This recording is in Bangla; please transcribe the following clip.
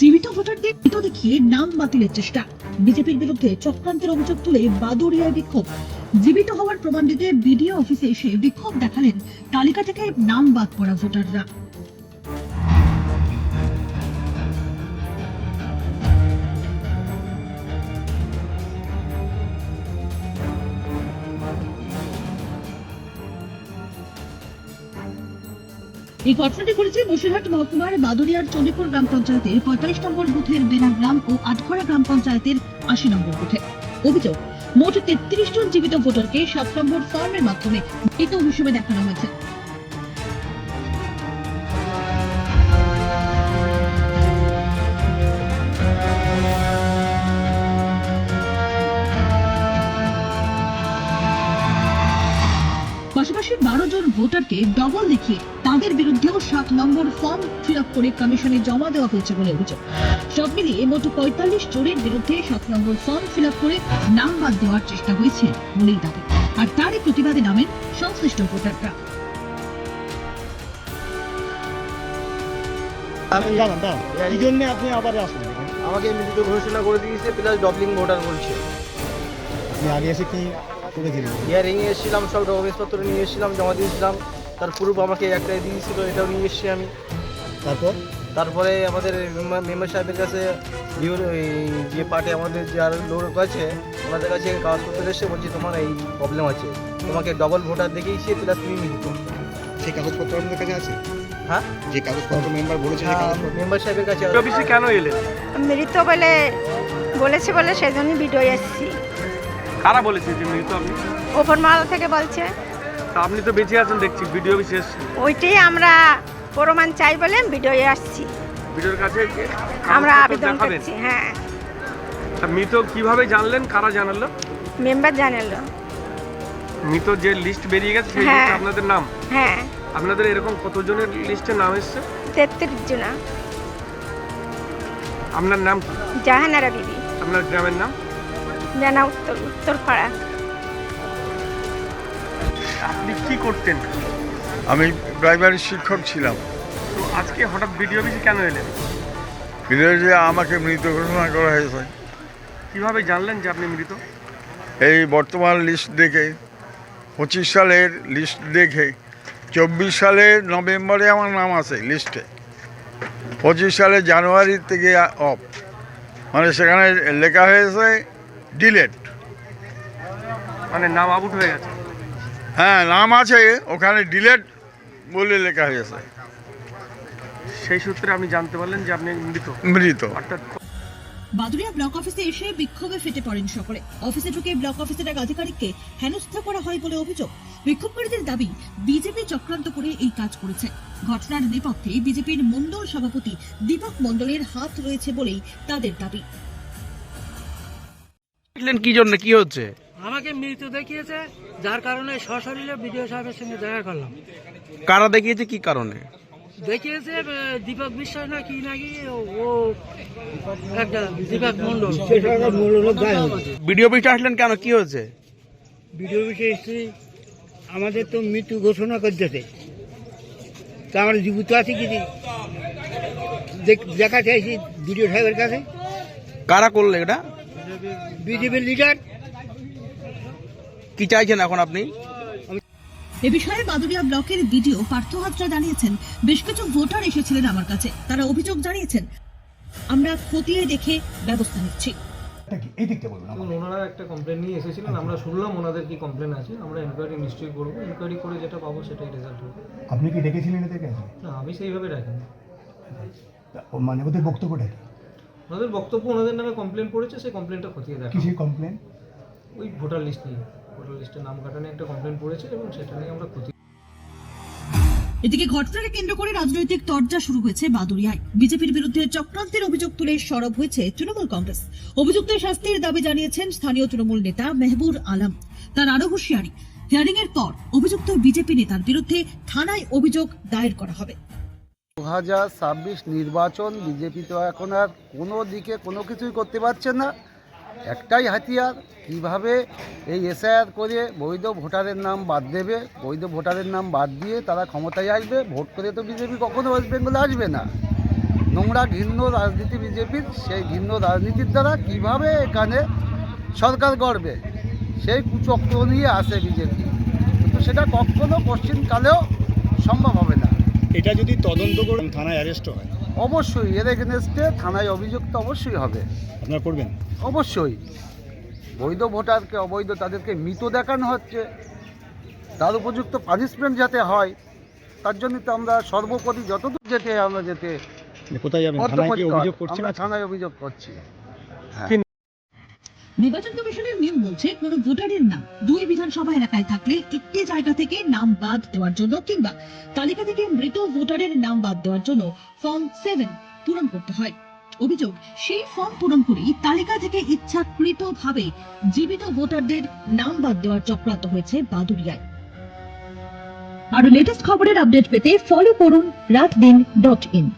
জীবিত ভোটারদের মৃত দেখিয়ে নাম বাতিলের চেষ্টা। বিজেপির বিরুদ্ধে চক্রান্তের অভিযোগ তুলে বাদুড়িয়ায় বিক্ষোভ। জীবিত হওয়ার প্রমাণ দিতে বিডিও অফিসে এসে বিক্ষোভ দেখালেন তালিকা থেকে নাম বাদ পড়া ভোটাররা। এই ঘটনাটি ঘটেছে বসিরহাট মহকুমার বাদুরিয়ার চণ্ডীপুর গ্রাম পঞ্চায়েতের পঁয়তাল্লিশ নম্বর বুথের বেনা গ্রাম ও আটঘরা গ্রাম পঞ্চায়েতের আশি নম্বর বুথে। অভিযোগ, মোট তেত্রিশ জন জীবিত ভোটারকে সাত নম্বর ফর্মের মাধ্যমে মৃত হিসেবে দেখানো হয়েছে। বারো জন ভোটারকে ডবল দেখিয়ে তাদের বিরুদ্ধেও সাত নম্বর ফর্ম ফিল করে কমিশনে জমা দেওয়া হয়েছে বলে অভিযোগ। সব মিলিয়ে মোট পঁয়তাল্লিশ জনের বিরুদ্ধে সাত নম্বর ফর্ম ফিল করে নাম বাদ দেওয়ার চেষ্টা হয়েছে বলেই দাবি। আর তারই প্রতিবাদে নামেন সংশ্লিষ্ট ভোটাররা। জানান দাঁড়ান। এই জন্যে আপনি আবার আসুন। আমাকে মৃত ঘোষণা করে দিয়েছে প্লাস ডবলিং ভোটার বলছে। আপনি আগে এসে কি হিয়ারিং এসেছিলাম সব ডকুমেন্টসপত্র নিয়ে এসেছিলাম জমা দিয়েছিলাম। তার প্রুফ আমাকে একটাই দিয়েছিল এটাও নিয়ে এসেছি আমি। তারপর? তারপরে আমাদের মেম্বার সাহেবের কাছে যে পার্টি আমাদের যার লোক আছে ওনাদের কাছে কাগজপত্র এসে বলছি তোমার এই প্রবলেম আছে। তোমাকে ডবল ভোটার দেখিয়েছি প্লাস তুমি মৃত সেই কাগজপত্র আপনাদের কাছে আছে? হ্যাঁ? যে কাগজপত্র মেম্বার বলেছে সেই কাগজপত্র মেম্বার সাহেবের কাছে অফিসে কেন এলেন মৃত বলে বলেছে বলে সেজন্য ভিডিও এসেছি। কারা বলেছে যে মৃত আপনি? ওপর মাল থেকে বলছে। তা আপনি তো বেঁচে আছেন দেখছি ভিডিও এসেছেন ওইটাই আমরা প্রমাণ চাই বলে ভিডিও আসছি। ভিডিওর কাছে আমরা আবেদন দেখাবেন? করছি হ্যাঁ। তা মৃত কীভাবে জানলেন? কারা জানালো? মেম্বার জানালো। মৃত যে লিস্ট বেরিয়ে গেছে সেই হ্যাঁ। লিস্টে আপনাদের নাম? হ্যাঁ। আপনাদের এরকম কতজনের লিস্টে নাম এসছে? তেত্রিশ জনা। আপনার নাম কি? জাহানারা বিবি। আপনার গ্রামের নাম? জানা উত্তর উত্তরপাড়া। আপনি কি করতেন? আমি প্রাইমারি শিক্ষক ছিলাম। তো আজকে হঠাৎ ভিডিও অফিসে কেন এলেন? বিদেশে আমাকে মৃত ঘোষণা করা হয়েছে। কীভাবে জানলেন যে আপনি মৃত? এই বর্তমান লিস্ট দেখে পঁচিশ সালের লিস্ট দেখে চব্বিশ সালের নভেম্বরে আমার নাম আছে লিস্টে। পঁচিশ সালে জানুয়ারি থেকে অফ। মানে সেখানে লেখা হয়েছে ডিলেট। মানে নাম আউট হয়ে গেছে। হ্যাঁ নাম আছে ওখানে ডিলেট বলে লেখা হয়েছে। সেই সূত্রে আপনি জানতে পারলেন যে আপনি মৃত। মৃত। অর্থাৎ বাদুরিয়া ব্লক অফিসে এসে বিক্ষোভে ফেটে পড়েন সকলে। অফিসে ঢুকে ব্লক অফিসের এক আধিকারিককে হেনস্থা করা হয় বলে অভিযোগ। বিক্ষোভকারীদের দাবি বিজেপি চক্রান্ত করে এই কাজ করেছে। ঘটনার নেপথ্যে বিজেপির মন্ডল সভাপতি দীপক মন্ডলের হাত রয়েছে বলেই তাদের দাবি। দেখলেন কি জন্য কি হচ্ছে? আমাকে মৃত্যু দেখিয়েছে যার কারণে সশরীরে বিডিও সাহেবের সঙ্গে দেখা করলাম। কারা দেখিয়েছে কি কারণে? দেখিয়েছে দীপক বিশ্বাস না কি নাকি ও- একটা দীপক মন্ডল ভিডিও অফিসে আসলেন কেন কি হয়েছে? বিডিও বিষয়ে এসেছি আমাদের তো মৃত্যু ঘোষণা করতেছে। তা আমরা জীবিত আছি কি দেখ- দেখা চাইছি বিডিও সাহেবের কাছে। কারা করলে এটা? বিজেপির লিডার। কি চাইছেন এখন আপনি? এ বিষয়ে বাদুরিয়া ব্লকের বিডিও পার্থ হাজরা জানিয়েছেন বেশ কিছু ভোটার এসেছিলেন আমার কাছে। তারা অভিযোগ জানিয়েছেন আমরা খতিয়ে দেখে ব্যবস্থা নিচ্ছি। এই দিকটা বলুন দেখুন ওনারা একটা কমপ্লেন নিয়ে এসেছিলেন। আমরা শুনলাম ওনাদের কি কমপ্লেন আছে। আমরা এনকোয়ারি নিশ্চয়ই করব। এনকোয়ারি করে যেটা পাবো সেটাই রেজাল্ট হবে। আপনি কি ডেকেছিলেন এদের কাছে না আমি সেইভাবে রাখিনি মানে ওদের বক্তব্যটা কি? ওনাদের বক্তব্য ওনাদের নামে কমপ্লেন পড়েছে সেই কমপ্লেনটা খতিয়ে দেখা কিসের কমপ্লেন ওই ভোটার লিস্ট নিয়ে। ভোটার লিস্টের নাম কাটা নিয়ে একটা কমপ্লেন পড়েছে এবং সেটা নিয়ে আমরা খতিয়ে এদিকে ঘটনাকে কেন্দ্র করে রাজনৈতিক তরজা শুরু হয়েছে বাদুরিয়ায় বিজেপির বিরুদ্ধে চক্রান্তের অভিযোগ তুলে সরব হয়েছে তৃণমূল কংগ্রেস। অভিযুক্তের শাস্তির দাবি জানিয়েছেন স্থানীয় তৃণমূল নেতা মেহবুর আলম। তার আরও হুঁশিয়ারি হিয়ারিং এর পর অভিযুক্ত বিজেপি নেতার বিরুদ্ধে থানায় অভিযোগ দায়ের করা হবে। হাজার ছাব্বিশ নির্বাচন বিজেপি তো এখন আর কোনো দিকে কোনো কিছুই করতে পারছে না। একটাই হাতিয়ার, কীভাবে এই এসআইআর করে বৈধ ভোটারের নাম বাদ দেবে, বৈধ ভোটারের নাম বাদ দিয়ে তারা ক্ষমতায় আসবে, ভোট করে তো বিজেপি কখনো ওয়েস্ট বেঙ্গলে আসবে না। নোংরা ঘৃণ্য রাজনীতি বিজেপির, সেই ঘৃণ্য রাজনীতির দ্বারা কীভাবে এখানে সরকার গড়বে, সেই কুচক্র নিয়ে আসে বিজেপি। কিন্তু সেটা কখনো কালেও সম্ভব হবে না। এটা যদি তদন্ত করে থানায় অ্যারেস্ট হয়। অবশ্যই এর এগেনস্টে থানায় অভিযোগ তো অবশ্যই হবে। আপনারা করবেন? অবশ্যই। বৈধ ভোটারকে অবৈধ তাদেরকে মৃত দেখানো হচ্ছে। তার উপযুক্ত পানিশমেন্ট যাতে হয় তার জন্য তো আমরা সর্বোপরি যতদূর যেতে আমরা যেতে কোথায় যাবেন? বদ্ধপরিকর। আমরা থানায় অভিযোগ করছি। নির্বাচন কমিশনের নিয়ম বলছে কোন ভোটারের নাম দুই বিধানসভা এলাকায় থাকলে একটি জায়গা থেকে নাম বাদ দেওয়ার জন্য কিংবা তালিকা থেকে মৃত ভোটারের নাম বাদ দেওয়ার জন্য ফর্ম সেভেন পূরণ করতে হয়। অভিযোগ, সেই ফর্ম পূরণ করেই তালিকা থেকে ইচ্ছাকৃতভাবে জীবিত ভোটারদের নাম বাদ দেওয়ার চক্রান্ত হয়েছে বাদুরিয়ায় আরও লেটেস্ট খবরের আপডেট পেতে ফলো করুন রাত দিন ডট ইন